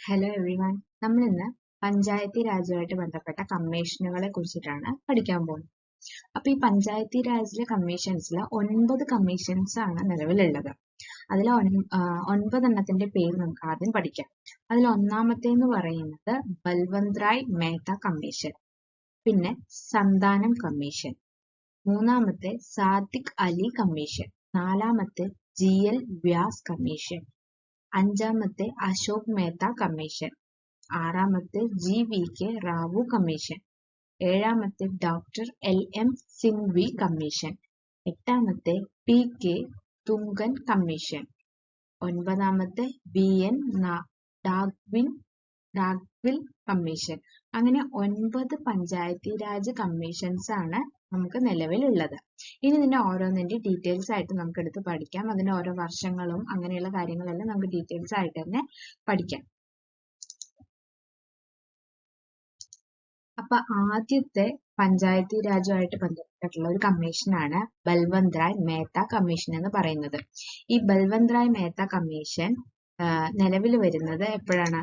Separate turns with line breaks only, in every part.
Hello everyone നമ്മൾ ഇന്ന് പഞ്ചായത്തി രാജുമായിട്ട് ബന്ധപ്പെട്ട കമ്മീഷനുകളെ കുറിച്ചിട്ടാണ് പഠിക്കാൻ പോകുന്നത്. അപ്പൊ ഈ പഞ്ചായത്തി രാജിലെ കമ്മീഷൻസിൽ ഒൻപത് കമ്മീഷൻസ് ആണ് നിലവിലുള്ളത്. അതിൽ ഒൻപതെണ്ണത്തിന്റെ പേര് നമുക്ക് ആദ്യം പഠിക്കാം. അതിൽ ഒന്നാമത്തേന്ന് പറയുന്നത് ബൽവന്ത് റായ് മേത്ത കമ്മീഷൻ പിന്നെ സന്താനം കമ്മീഷൻ മൂന്നാമത്തെ സാദിഖ് അലി കമ്മീഷൻ നാലാമത്തെ ജി എൽ വ്യാസ് കമ്മീഷൻ അഞ്ചാമത്തെ അശോക് മേത്ത കമ്മീഷൻ. ആറാമത്തെ G V K Rao commission. ഏഴാമത്തെ doctor L M Singhvi commission. എട്ടാമത്തെ പി കെ തുങ്കൻ കമ്മീഷൻ. ഒൻപതാമത്തെ ബി എൻ ഡാഗ്വിൻ ഡാഗ്വിൽ കമ്മീഷൻ. അങ്ങനെ ഒൻപത് പഞ്ചായത്തി രാജ് കമ്മീഷൻസ് ആണ് നമുക്ക് നിലവിലുള്ളത്. ഇനി ഇതിന്റെ ഓരോന്നിന്റെ ഡീറ്റെയിൽസ് ആയിട്ട് നമുക്ക് എടുത്ത് പഠിക്കാം. അതിന്റെ ഓരോ വർഷങ്ങളും അങ്ങനെയുള്ള കാര്യങ്ങളെല്ലാം നമുക്ക് ഡീറ്റെയിൽസ് ആയിട്ട് തന്നെ പഠിക്കാം. അപ്പൊ ആദ്യത്തെ പഞ്ചായത്തി രാജുമായിട്ട് ബന്ധപ്പെട്ടിട്ടുള്ള ഒരു കമ്മീഷനാണ് ബൽവന്ത് റായ് മേത്ത കമ്മീഷൻ എന്ന് പറയുന്നത്. ഈ ബൽവന്ത് റായ് മേത്ത കമ്മീഷൻ നിലവിൽ വരുന്നത് എപ്പോഴാണ്?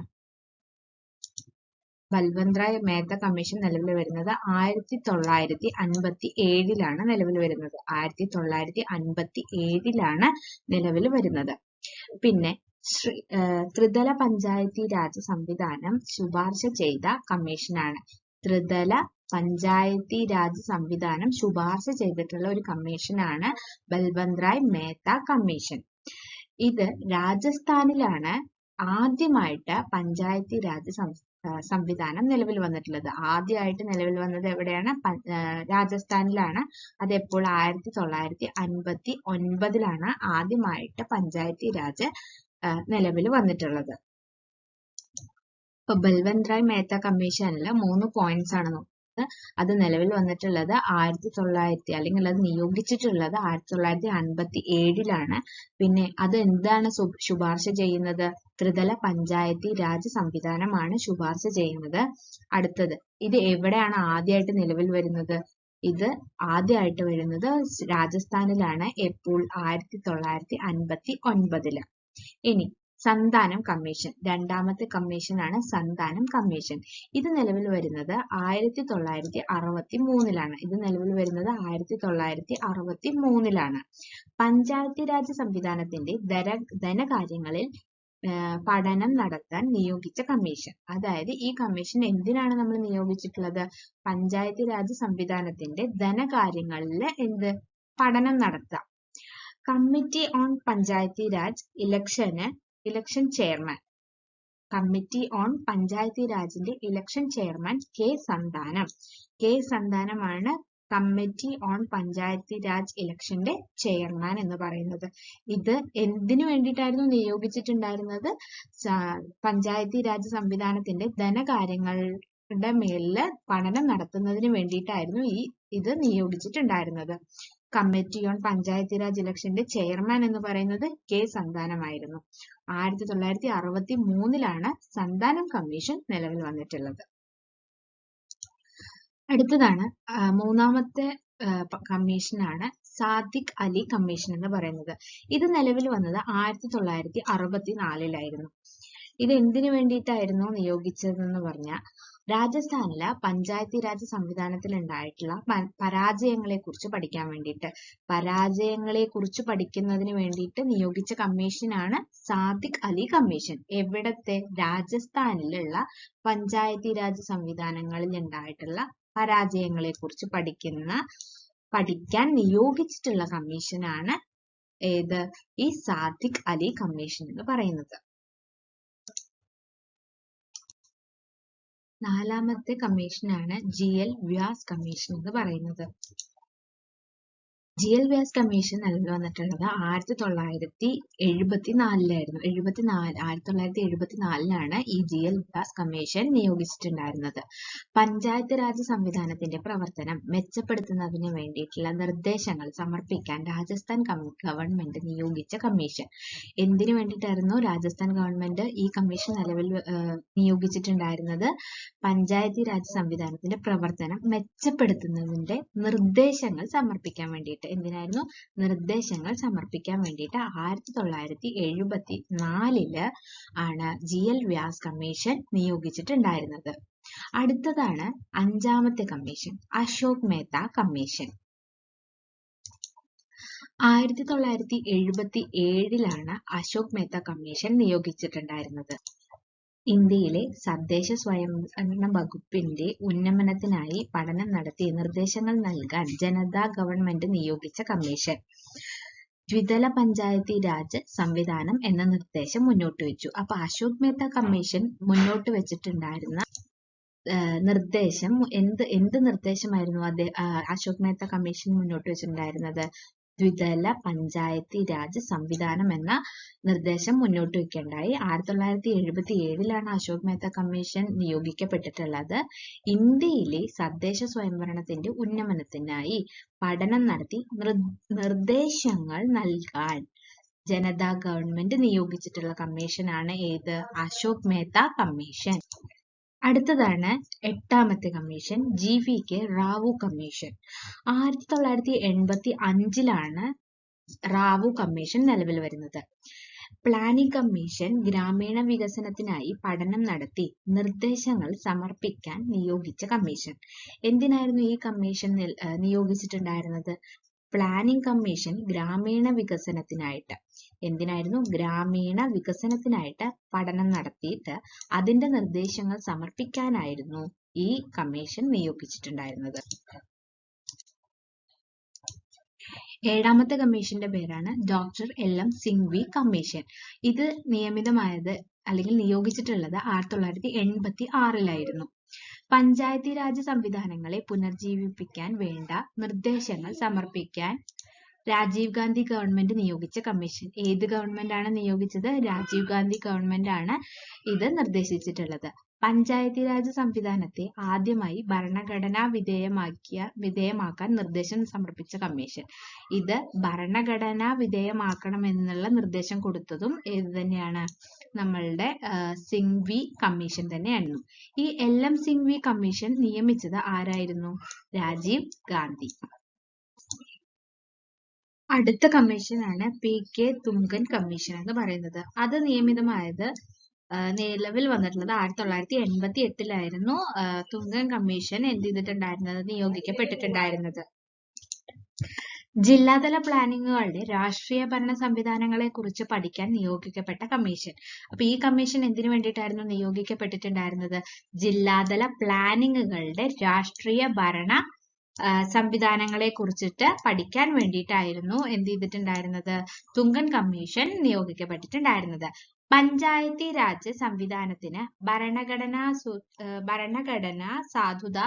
ബൽവന്ത് റായ് മേത്ത കമ്മീഷൻ നിലവിൽ വരുന്നത് ആയിരത്തി തൊള്ളായിരത്തി അൻപത്തി ഏഴിലാണ് നിലവിൽ വരുന്നത്. ആയിരത്തി തൊള്ളായിരത്തി അൻപത്തി ഏഴിലാണ് നിലവിൽ വരുന്നത്. പിന്നെ ശ്രീ ത്രിതല പഞ്ചായത്തി രാജ് സംവിധാനം ശുപാർശ ചെയ്ത കമ്മീഷനാണ്. ത്രിതല പഞ്ചായത്തി രാജ് സംവിധാനം ശുപാർശ ചെയ്തിട്ടുള്ള ഒരു കമ്മീഷനാണ് ബൽവന്ത് റായ് മേത്ത കമ്മീഷൻ. ഇത് രാജസ്ഥാനിലാണ് ആദ്യമായിട്ട് പഞ്ചായത്തി രാജ് സംവിധാനം നിലവിൽ വന്നിട്ടുള്ളത്. ആദ്യമായിട്ട് നിലവിൽ വന്നത് എവിടെയാണ്? രാജസ്ഥാനിലാണ്. അത് എപ്പോൾ? ആയിരത്തി തൊള്ളായിരത്തി അൻപത്തി ഒൻപതിലാണ് ആദ്യമായിട്ട് പഞ്ചായത്തി രാജ് നിലവിൽ വന്നിട്ടുള്ളത്. ഇപ്പൊ ബൽവന്ത് റായ് മേത്ത കമ്മീഷനിൽ മൂന്ന് പോയിന്റ്സ് ആണ് അത് നിലവിൽ വന്നിട്ടുള്ളത് ആയിരത്തി തൊള്ളായിരത്തി അല്ലെങ്കിൽ അത് നിയോഗിച്ചിട്ടുള്ളത് ആയിരത്തി തൊള്ളായിരത്തി അൻപത്തി ഏഴിലാണ് പിന്നെ അത് എന്താണ് ശുപാർശ ചെയ്യുന്നത്? ത്രിതല പഞ്ചായത്തി രാജ് സംവിധാനമാണ് ശുപാർശ ചെയ്യുന്നത്. അടുത്തത് ഇത് എവിടെയാണ് ആദ്യമായിട്ട് നിലവിൽ വരുന്നത്? ഇത് ആദ്യമായിട്ട് വരുന്നത് രാജസ്ഥാനിലാണ്. എപ്പോൾ? ആയിരത്തി തൊള്ളായിരത്തി അൻപത്തി ഒൻപതിൽ ഇനി സന്താനം കമ്മീഷൻ. രണ്ടാമത്തെ കമ്മീഷനാണ് സന്താനം കമ്മീഷൻ. ഇത് നിലവിൽ വരുന്നത് ആയിരത്തി തൊള്ളായിരത്തി അറുപത്തി മൂന്നിലാണ് ഇത് നിലവിൽ വരുന്നത് ആയിരത്തി തൊള്ളായിരത്തി അറുപത്തി മൂന്നിലാണ് പഞ്ചായത്തി രാജ് സംവിധാനത്തിന്റെ ധന ധനകാര്യങ്ങളിൽ പഠനം നടത്താൻ നിയോഗിച്ച കമ്മീഷൻ. അതായത് ഈ കമ്മീഷൻ എന്തിനാണ് നമ്മൾ നിയോഗിച്ചിട്ടുള്ളത്? പഞ്ചായത്തി രാജ് സംവിധാനത്തിന്റെ ധനകാര്യങ്ങളിൽ എന്ത്? പഠനം നടത്താം. കമ്മിറ്റി ഓൺ പഞ്ചായത്തി രാജ് ഇലക്ഷന് election chairman committee on Panchayati രാജിന്റെ election chairman K Santhanam K സന്താനമാണ് committee on Panchayati Raj ഇലക്ഷന്റെ ചെയർമാൻ എന്ന് പറയുന്നത്. ഇത് എന്തിനു വേണ്ടിയിട്ടായിരുന്നു നിയോഗിച്ചിട്ടുണ്ടായിരുന്നത്? പഞ്ചായത്തി രാജ് സംവിധാനത്തിന്റെ ധനകാര്യങ്ങളുടെ മേലിൽ പഠനം നടത്തുന്നതിന് വേണ്ടിയിട്ടായിരുന്നു ഈ ഇത് നിയോഗിച്ചിട്ടുണ്ടായിരുന്നത്. കമ്മിറ്റി ഓൺ പഞ്ചായത്തി രാജ് ഇലക്ഷന്റെ ചെയർമാൻ എന്ന് പറയുന്നത് കെ സന്താനമായിരുന്നു ആയിരത്തി തൊള്ളായിരത്തി അറുപത്തി മൂന്നിലാണ് സന്താനം കമ്മീഷൻ നിലവിൽ വന്നിട്ടുള്ളത്. അടുത്തതാണ് മൂന്നാമത്തെ കമ്മീഷനാണ് സാദിഖ് അലി കമ്മീഷൻ എന്ന് പറയുന്നത്. ഇത് നിലവിൽ വന്നത് ആയിരത്തി തൊള്ളായിരത്തി അറുപത്തി നാലിലായിരുന്നു ഇത് എന്തിനു വേണ്ടിയിട്ടായിരുന്നു നിയോഗിച്ചതെന്ന് പറഞ്ഞാൽ രാജസ്ഥാനിലെ പഞ്ചായത്തി രാജ് സംവിധാനത്തിൽ ഉണ്ടായിട്ടുള്ള പരാജയങ്ങളെ കുറിച്ച് പഠിക്കാൻ വേണ്ടിയിട്ട്. പരാജയങ്ങളെ കുറിച്ച് പഠിക്കുന്നതിന് വേണ്ടിയിട്ട് നിയോഗിച്ച കമ്മീഷനാണ് സാദിഖ് അലി കമ്മീഷൻ. എവിടത്തെ? രാജസ്ഥാനിലുള്ള പഞ്ചായത്തി രാജ് സംവിധാനങ്ങളിൽ ഉണ്ടായിട്ടുള്ള പരാജയങ്ങളെ കുറിച്ച് പഠിക്കുന്ന പഠിക്കാൻ നിയോഗിച്ചിട്ടുള്ള കമ്മീഷനാണ് ഏത്? ഈ സാദിഖ് അലി കമ്മീഷൻ എന്ന് പറയുന്നത്. നാലാമത്തെ കമ്മീഷനാണ് ജി എൽ വ്യാസ് കമ്മീഷൻ എന്ന് പറയുന്നത്. ജി എൽ വ്യാസ് കമ്മീഷൻ നിലവിൽ വന്നിട്ടുള്ളത് ആയിരത്തി തൊള്ളായിരത്തി എഴുപത്തി നാലിലായിരുന്നു എഴുപത്തി നാല് ആയിരത്തി തൊള്ളായിരത്തി എഴുപത്തി നാലിലാണ് ഈ ജി എൽ വ്യാസ് കമ്മീഷൻ നിയോഗിച്ചിട്ടുണ്ടായിരുന്നത്. പഞ്ചായത്ത് രാജ് സംവിധാനത്തിന്റെ പ്രവർത്തനം മെച്ചപ്പെടുത്തുന്നതിന് വേണ്ടിയിട്ടുള്ള നിർദ്ദേശങ്ങൾ സമർപ്പിക്കാൻ രാജസ്ഥാൻ ഗവൺമെന്റ് നിയോഗിച്ച കമ്മീഷൻ എന്തിനു വേണ്ടിയിട്ടായിരുന്നു രാജസ്ഥാൻ ഗവൺമെന്റ് ഈ കമ്മീഷൻ നിലവിൽ നിയോഗിച്ചിട്ടുണ്ടായിരുന്നത്? പഞ്ചായത്തി രാജ് സംവിധാനത്തിന്റെ പ്രവർത്തനം മെച്ചപ്പെടുത്തുന്നതിന്റെ നിർദ്ദേശങ്ങൾ സമർപ്പിക്കാൻ വേണ്ടിയിട്ട്. എന്തിനായിരുന്നു? നിർദ്ദേശങ്ങൾ സമർപ്പിക്കാൻ വേണ്ടിയിട്ട് ആയിരത്തി തൊള്ളായിരത്തി എഴുപത്തി നാലിൽ ആണ് ജി എൽ വ്യാസ് കമ്മീഷൻ നിയോഗിച്ചിട്ടുണ്ടായിരുന്നത്. അടുത്തതാണ് അഞ്ചാമത്തെ കമ്മീഷൻ അശോക് മേത്ത കമ്മീഷൻ. ആയിരത്തി തൊള്ളായിരത്തി എഴുപത്തി ഏഴിലാണ് അശോക് മേത്ത കമ്മീഷൻ നിയോഗിച്ചിട്ടുണ്ടായിരുന്നത്. ഇന്ത്യയിലെ തദ്ദേശ സ്വയംഭരണ വകുപ്പിന്റെ ഉന്നമനത്തിനായി പഠനം നടത്തി നിർദ്ദേശങ്ങൾ നൽകാൻ ജനതാ ഗവൺമെന്റ് നിയോഗിച്ച കമ്മീഷൻ. ദ്വിതല പഞ്ചായത്തി രാജ് സംവിധാനം എന്ന നിർദ്ദേശം മുന്നോട്ട് വെച്ചു. അപ്പൊ അശോക് മേത്ത കമ്മീഷൻ മുന്നോട്ട് വെച്ചിട്ടുണ്ടായിരുന്ന നിർദ്ദേശം എന്ത് എന്ത് നിർദ്ദേശമായിരുന്നു അദ്ദേഹം അശോക് മേത്ത കമ്മീഷൻ മുന്നോട്ട് വെച്ചിട്ടുണ്ടായിരുന്നത്? ദ്വിതല പഞ്ചായത്തി രാജ് സംവിധാനം എന്ന നിർദ്ദേശം മുന്നോട്ട് വെക്കുകയുണ്ടായി ആയിരത്തി തൊള്ളായിരത്തി എഴുപത്തി ഏഴിലാണ് അശോക് മേത്ത കമ്മീഷൻ നിയോഗിക്കപ്പെട്ടിട്ടുള്ളത്. ഇന്ത്യയിലെ തദ്ദേശ സ്വയംഭരണത്തിന്റെ ഉന്നമനത്തിനായി പഠനം നടത്തി നിർദ്ദേശങ്ങൾ നൽകാൻ ജനതാ ഗവൺമെന്റ് നിയോഗിച്ചിട്ടുള്ള കമ്മീഷനാണ് ഏത്? അശോക് മേത്ത കമ്മീഷൻ. അടുത്തതാണ് എട്ടാമത്തെ commission G V K Rao commission ആയിരത്തി തൊള്ളായിരത്തി എൺപത്തി അഞ്ചിലാണ് റാവു കമ്മീഷൻ നിലവിൽ വരുന്നത്. പ്ലാനിംഗ് കമ്മീഷൻ ഗ്രാമീണ വികസനത്തിനായി പഠനം നടത്തി നിർദ്ദേശങ്ങൾ സമർപ്പിക്കാൻ നിയോഗിച്ച കമ്മീഷൻ എന്തിനായിരുന്നു ഈ കമ്മീഷൻ നിയോഗിച്ചിട്ടുണ്ടായിരുന്നത്? പ്ലാനിംഗ് കമ്മീഷൻ ഗ്രാമീണ വികസനത്തിനായിട്ട്. എന്തിനായിരുന്നു? ഗ്രാമീണ വികസനത്തിനായിട്ട് പഠനം നടത്തിയിട്ട് അതിന്റെ നിർദ്ദേശങ്ങൾ സമർപ്പിക്കാനായിരുന്നു ഈ കമ്മീഷൻ നിയോഗിച്ചിട്ടുണ്ടായിരുന്നത്. ഏഴാമത്തെ കമ്മീഷന്റെ പേരാണ് doctor L M Singhvi commission. ഇത് നിയമിതമായത് അല്ലെങ്കിൽ നിയോഗിച്ചിട്ടുള്ളത് ആയിരത്തി തൊള്ളായിരത്തി എൺപത്തി ആറിലായിരുന്നു പഞ്ചായത്തി രാജ് സംവിധാനങ്ങളെ പുനർജീവിപ്പിക്കാൻ വേണ്ട നിർദ്ദേശങ്ങൾ സമർപ്പിക്കാൻ രാജീവ് ഗാന്ധി ഗവൺമെന്റ് നിയോഗിച്ച കമ്മീഷൻ. ഏത് ഗവൺമെന്റ് ആണ് നിയോഗിച്ചത്? രാജീവ് ഗാന്ധി ഗവൺമെന്റ് ആണ് ഇത് നിർദ്ദേശിച്ചിട്ടുള്ളത്. പഞ്ചായത്തി രാജ് സംവിധാനത്തെ ആദ്യമായി ഭരണഘടനാ വിധേയമാക്കിയ വിധേയമാക്കാൻ നിർദ്ദേശം സമർപ്പിച്ച കമ്മീഷൻ. ഇത് ഭരണഘടനാ വിധേയമാക്കണമെന്നുള്ള നിർദ്ദേശം കൊടുത്തതും ഏത് തന്നെയാണ്? നമ്മളുടെ സിംഗ്വി കമ്മീഷൻ തന്നെയായിരുന്നു. ഈ എൽ എം സിംഗ്വി കമ്മീഷൻ നിയമിച്ചത് ആരായിരുന്നു? രാജീവ് ഗാന്ധി. അടുത്ത കമ്മീഷനാണ് പി കെ തുങ്കൻ കമ്മീഷൻ എന്ന് പറയുന്നത്. അത് നിയമിതമായത് നിലവിൽ വന്നിട്ടുള്ളത് ആയിരത്തി തൊള്ളായിരത്തി എൺപത്തി എട്ടിലായിരുന്നു തുങ്കൻ കമ്മീഷൻ എന്ത് ചെയ്തിട്ടുണ്ടായിരുന്നത് നിയോഗിക്കപ്പെട്ടിട്ടുണ്ടായിരുന്നത്. ജില്ലാതല പ്ലാനിങ്ങുകളുടെ രാഷ്ട്രീയ ഭരണ സംവിധാനങ്ങളെ കുറിച്ച് പഠിക്കാൻ നിയോഗിക്കപ്പെട്ട കമ്മീഷൻ അപ്പൊ ഈ കമ്മീഷൻ എന്തിനു വേണ്ടിയിട്ടായിരുന്നു നിയോഗിക്കപ്പെട്ടിട്ടുണ്ടായിരുന്നത്? ജില്ലാതല പ്ലാനിങ്ങുകളുടെ രാഷ്ട്രീയ ഭരണ സംവിധാനങ്ങളെ കുറിച്ചിട്ട് പഠിക്കാൻ വേണ്ടിയിട്ടായിരുന്നു എന്ത് ചെയ്തിട്ടുണ്ടായിരുന്നത്? തുങ്കൻ കമ്മീഷൻ നിയോഗിക്കപ്പെട്ടിട്ടുണ്ടായിരുന്നത്. പഞ്ചായത്തി രാജ് സംവിധാനത്തിന് ഭരണഘടനാ ഭരണഘടനാ സാധുത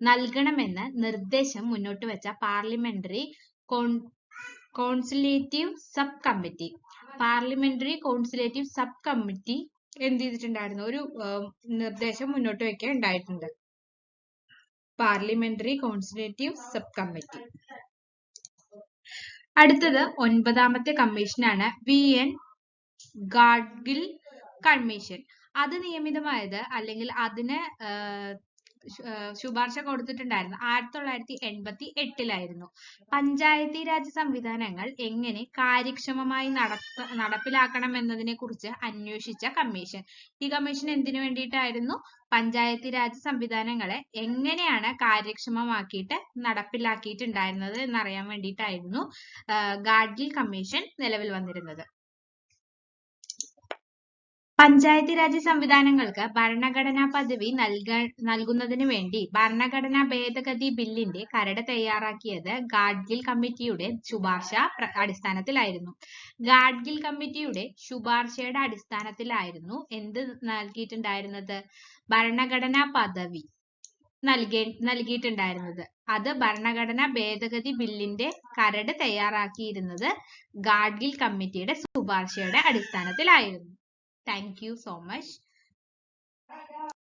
നൽകണമെന്ന് നിർദ്ദേശം മുന്നോട്ട് വെച്ച parliamentary consultative sub committee. Parliamentary consultative sub committee എന്ത് ചെയ്തിട്ടുണ്ടായിരുന്നു? ഒരു നിർദ്ദേശം മുന്നോട്ട് വെക്കാൻ ഉണ്ടായിട്ടുണ്ട് പാർലമെന്ററി കോൺസുലേറ്റീവ് സബ് കമ്മിറ്റി അടുത്തത് ഒൻപതാമത്തെ കമ്മീഷനാണ് വി. എൻ. ഗാഡ്ഗിൽ കമ്മീഷൻ. അത് നിയമിതമായത് അല്ലെങ്കിൽ അതിന് ശുപാർശ കൊടുത്തിട്ടുണ്ടായിരുന്നു. ആയിരത്തി തൊള്ളായിരത്തി എൺപത്തി എട്ടിലായിരുന്നു പഞ്ചായത്തി രാജ് സംവിധാനങ്ങൾ എങ്ങനെ കാര്യക്ഷമമായി നടത്ത നടപ്പിലാക്കണം എന്നതിനെ കുറിച്ച് അന്വേഷിച്ച കമ്മീഷൻ. ഈ കമ്മീഷൻ എന്തിനു വേണ്ടിയിട്ടായിരുന്നു? പഞ്ചായത്തി രാജ് സംവിധാനങ്ങളെ എങ്ങനെയാണ് കാര്യക്ഷമമാക്കിയിട്ട് നടപ്പിലാക്കിയിട്ടുണ്ടായിരുന്നത് എന്നറിയാൻ വേണ്ടിയിട്ടായിരുന്നു ഗാഡ്ഗിൽ കമ്മീഷൻ നിലവിൽ വന്നിരുന്നത്. പഞ്ചായത്തി രാജ് സംവിധാനങ്ങൾക്ക് ഭരണഘടനാ പദവി നൽകാൻ നൽകുന്നതിന് വേണ്ടി ഭരണഘടനാ ഭേദഗതി ബില്ലിന്റെ കരട് തയ്യാറാക്കിയത് ഗാഡ്ഗിൽ കമ്മിറ്റിയുടെ ശുപാർശ അടിസ്ഥാനത്തിലായിരുന്നു. ഗാഡ്ഗിൽ കമ്മിറ്റിയുടെ ശുപാർശയുടെ അടിസ്ഥാനത്തിലായിരുന്നു എന്ത് നൽകിയിട്ടുണ്ടായിരുന്നത്? ഭരണഘടനാ പദവി നൽകേ നൽകിയിട്ടുണ്ടായിരുന്നത്. അത് ഭരണഘടനാ ഭേദഗതി ബില്ലിന്റെ കരട് തയ്യാറാക്കിയിരുന്നത് ഗാഡ്ഗിൽ കമ്മിറ്റിയുടെ ശുപാർശയുടെ അടിസ്ഥാനത്തിലായിരുന്നു. Thank you so much.